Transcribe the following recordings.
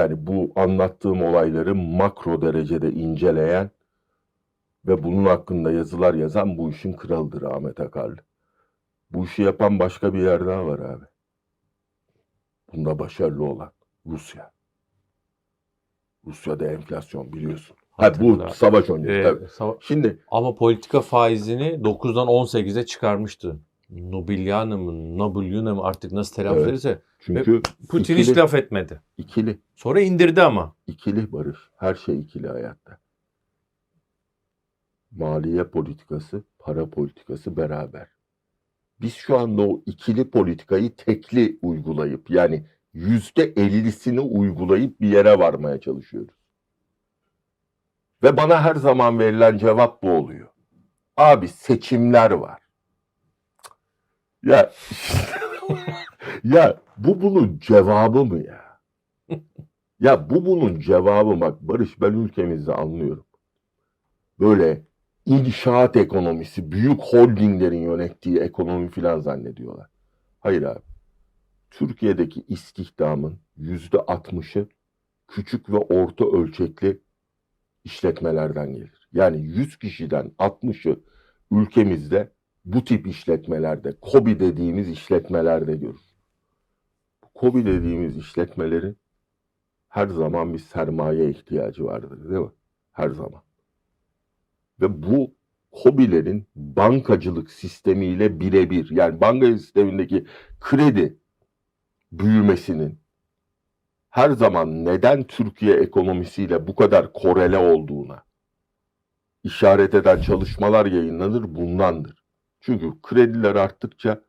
Yani bu anlattığım olayları makro derecede inceleyen ve bunun hakkında yazılar yazan bu işin kralıdır Ahmet Akarlı. Bu işi yapan başka bir yer daha var abi. Bunda başarılı olan Rusya. Rusya'da enflasyon biliyorsun. Ha, bu savaş öncesi. Ee, tabii. sava- Şimdi ama politika faizini 9'dan 18'e çıkarmıştı. Nobilyana mı, Nobilyana mı artık nasıl telaffuz Evet. edilse. çünkü Putin ikili, hiç laf etmedi. ikili, Sonra indirdi ama. ikili barış. Her şey ikili hayatta. Maliye politikası, para politikası beraber. Biz şu anda o ikili politikayı tekli uygulayıp yani yüzde ellisini uygulayıp bir yere varmaya çalışıyoruz. Ve bana her zaman verilen cevap bu oluyor. Abi seçimler var. Ya ya bu bunun cevabı mı ya? Ya bu bunun cevabı bak Barış ben ülkemizde anlıyorum. Böyle inşaat ekonomisi, büyük holdinglerin yönettiği ekonomi falan zannediyorlar. Hayır abi. Türkiye'deki istihdamın yüzde altmışı küçük ve orta ölçekli işletmelerden gelir. Yani 100 kişiden 60'ı ülkemizde bu tip işletmelerde, KOBİ dediğimiz işletmelerde görür. KOBİ dediğimiz işletmelerin her zaman bir sermaye ihtiyacı vardır değil mi? Her zaman. Ve bu KOBİ'lerin bankacılık sistemiyle birebir yani banka sistemindeki kredi büyümesinin her zaman neden Türkiye ekonomisiyle bu kadar korele olduğuna işaret eden çalışmalar yayınlanır bundandır. Çünkü krediler arttıkça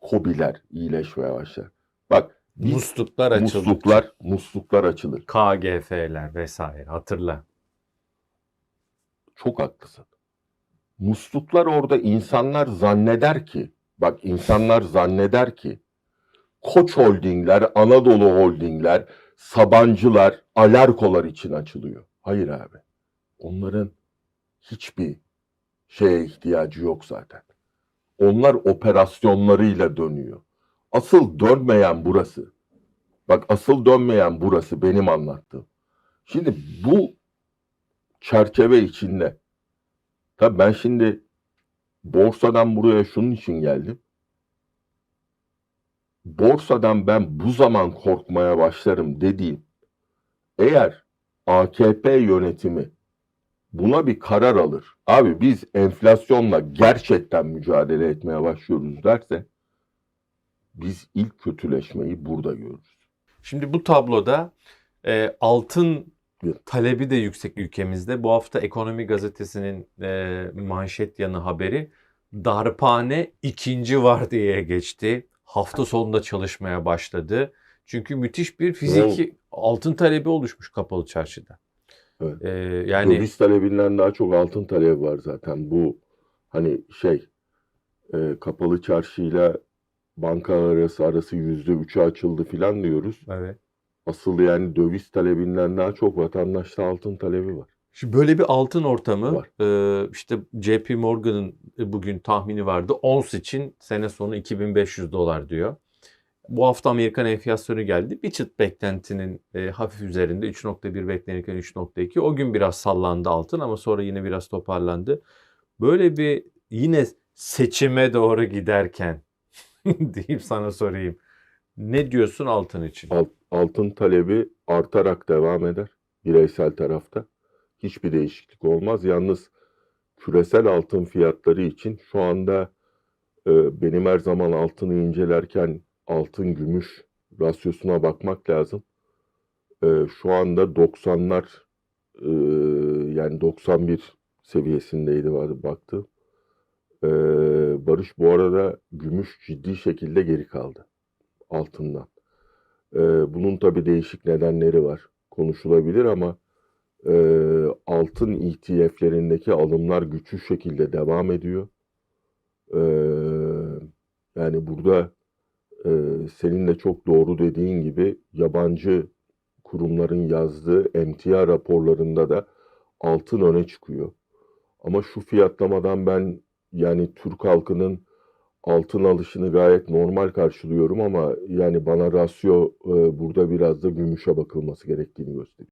KOBİ'ler iyileşmeye başlar. Bak biz Musluklar açıldı. musluklar, musluklar açılır. KGF'ler vesaire hatırla. Çok haklısın. Musluklar orada insanlar zanneder ki, bak insanlar zanneder ki Koç Holdingler, Anadolu Holdingler, Sabancılar, Alarkolar için açılıyor. Hayır abi. Onların hiçbir şeye ihtiyacı yok zaten. Onlar operasyonlarıyla dönüyor. Asıl dönmeyen burası. Bak asıl dönmeyen burası benim anlattığım. Şimdi bu çerçeve içinde tabii ben şimdi borsadan buraya şunun için geldim. Borsadan ben bu zaman korkmaya başlarım dediğim eğer AKP yönetimi buna bir karar alır. Abi biz enflasyonla gerçekten mücadele etmeye başlıyoruz derse biz ilk kötüleşmeyi burada görürüz. Şimdi bu tabloda e, altın Evet. talebi de yüksek ülkemizde. Bu hafta Ekonomi Gazetesi'nin e, manşet yanı haberi darphane ikinci var diye geçti. Hafta sonunda çalışmaya başladı. Çünkü müthiş bir fiziki altın talebi oluşmuş kapalı çarşıda. Evet. E, yani Döviz talebinden daha çok altın talebi var zaten. Bu hani şey e, kapalı çarşıyla bankalar arası arası yüzde üçe açıldı filan diyoruz. evet. Asıl yani döviz talebinden daha çok vatandaşta altın talebi var. Şimdi böyle bir altın ortamı Var. e, işte JP Morgan'ın bugün tahmini vardı. Ons için sene sonu 2500 dolar diyor. Bu hafta Amerikan enflasyonu geldi. Bir çıt beklentinin e, hafif üzerinde 3.1 beklenirken 3.2. O gün biraz sallandı altın ama sonra yine biraz toparlandı. Böyle bir yine seçime doğru giderken deyip sana sorayım. Ne diyorsun altın için? Alt- altın talebi artarak devam eder bireysel tarafta. Hiçbir değişiklik olmaz. Yalnız küresel altın fiyatları için şu anda e, benim her zaman altını incelerken altın gümüş rasyosuna bakmak lazım. E, şu anda 90'lar e, yani 91 seviyesindeydi vardı baktım. E, Barış bu arada gümüş ciddi şekilde geri kaldı altından. Ee, bunun tabii değişik nedenleri var. Konuşulabilir ama e, altın ETF'lerindeki alımlar güçlü şekilde devam ediyor. Ee, yani burada e, senin de çok doğru dediğin gibi yabancı kurumların yazdığı emtia raporlarında da altın öne çıkıyor. Ama şu fiyatlamadan ben yani Türk halkının altın alışını gayet normal karşılıyorum ama yani bana rasyo e, burada biraz da gümüşe bakılması gerektiğini gösteriyor.